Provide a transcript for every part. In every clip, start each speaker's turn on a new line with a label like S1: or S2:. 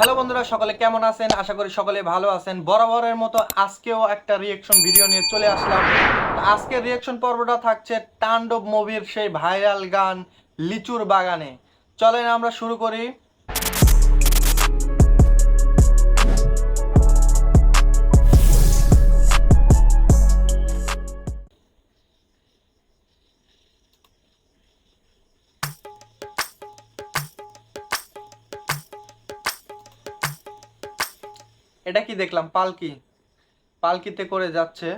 S1: Hello বন্ধুরা, সকলে কেমন আছেন? আশা করি সকলে ভালো আছেন। বরাবরের মতো আজকেও একটা রিয়েকশন ভিডিও নিয়ে চলে আসলাম। আজকের রিয়েকশন পর্বটা থাকছে তাণ্ডব মুভির সেই ভাইরাল গান লিচুর বাগানে। চলেন আমরা শুরু করি। এটা কি দেখলাম? পালকি। পালকিতে করে যাচ্ছে।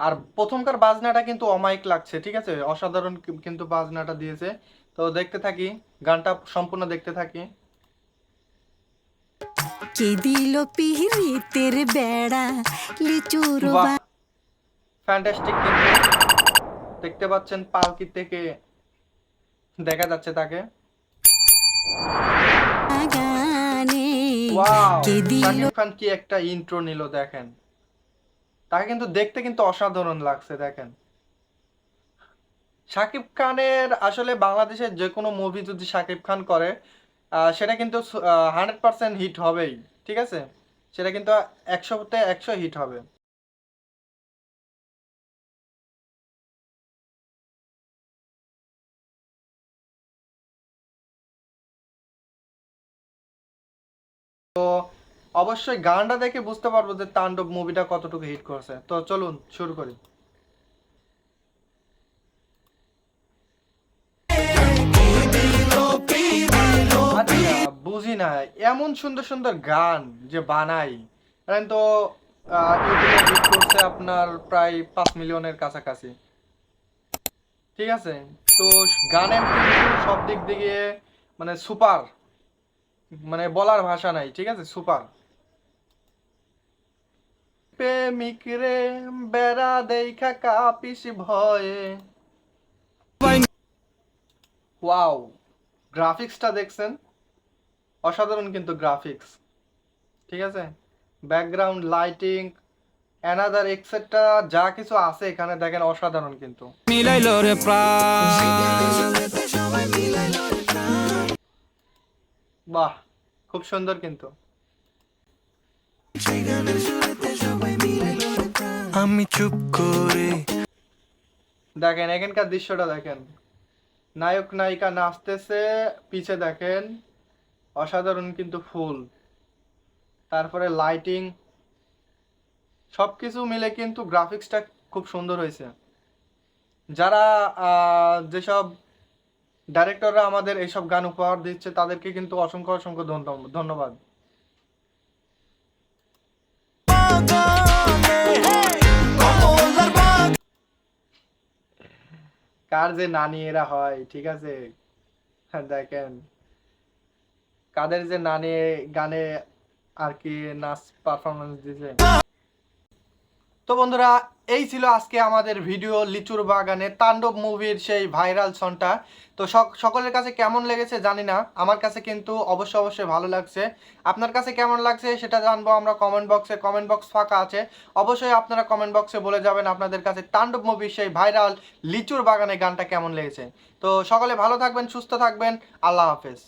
S1: আর প্রথমকার বাজনাটা কিন্তু অমায়িক লাগছে ঠিক আছে? অসাধারণ কিন্তু বাজনাটা দিয়েছে। তো দেখতে থাকি গানটা সম্পূর্ণ দেখতে থাকি।
S2: কে দিল পিহিতের বেড়া? লিচুর
S1: ফ্যান্টাস্টিক দেখতে পাচ্ছেন পালকি থেকে। দেখা যাচ্ছে তাকে।
S2: কে দিল
S1: খান কি একটা ইন্ট্রো নিল দেখেন। তাকে কিন্তু দেখতে কিন্তু অসাধারণ লাগছে দেখেন। শাকিব খানের আসলে বাংলাদেশের যে কোনো মুভি যদি শাকিব খান করে আহ, সেটা কিন্তু হান্ড্রেড পার্সেন্ট হিট হবেই ঠিক আছে? সেটা কিন্তু একশোতে একশো হিট হবে। অবশ্যই গানটা দেখে বুঝতে পারব যে তাণ্ডব মুভিটা কতটুকু হিট করছে। তো চলুন, শুরু করি। আচ্ছা বুঝি না, এমন সুন্দর সুন্দর গান যে বানাই। তো আপনার প্রায় পাঁচ মিলিয়নের কাছাকাছি। ঠিক আছে? তো গানের সব দিক দিয়ে মানে সুপার মানে বলার ভাষা নাই, ঠিক আছে? সুপার। প্রেমিক রে, বেড়া দেখা কাপিস ভয়ে। ওয়াও, গ্রাফিক্সটা দেখছেন? অসাধারণ কিন্তু গ্রাফিক্স, ঠিক আছে? ব্যাকগ্রাউন্ড, লাইটিং অ্যানাদার এক্সেট্রা যা কিছু আছে এখানে দেখেন অসাধারণ কিন্তু।
S3: মিলাইল রে প্রাণ।
S1: বাহ খুব সুন্দর কিন্তু।
S3: আমি চুপ করে
S1: দেখেন এখানকার দৃশ্যটা দেখেন। নায়ক নায়িকা নাচতেছে পিছে দেখেন অসাধারণ কিন্তু ফুল। তারপরে লাইটিং সবকিছু মিলে কিন্তু গ্রাফিক্সটা খুব সুন্দর হয়েছে। যারা আহ, যেসব ডাইরেক্টররা আমাদের এইসব গান উপহার দিচ্ছে তাদেরকে কিন্তু অসংখ্য অসংখ্য ধন্য- ধন্যবাদ। কার যে নানি এরা হয় ঠিক আছে? হ্যাঁ, দেখেন। কাদের যে নানি গানে আর কি নাচ পারফরমেন্স দিছে? তো বন্ধুরা, এই ছিল আজকে আমাদের ভিডিও লিচুর বাগানে তাণ্ডব মুভির সেই ভাইরাল সনটা। তো সকলের কাছে কেমন লেগেছে জানি না, আমার কাছে কিন্তু অবশ্যই অবশ্যই ভালো লাগছে। আপনার কাছে কেমন লাগছে সেটা জানব আমরা কমেন্ট বক্সে কমেন্ট বক্স ফাঁকা আছে। অবশ্যই আপনারা কমেন্ট বক্সে বলে যাবেন আপনাদের কাছে তাণ্ডব মুভির সেই ভাইরাল লিচুর বাগানে গানটা কেমন লেগেছে। তো সকলে ভালো থাকবেন, সুস্থ থাকবেন, আল্লাহ হাফেজ।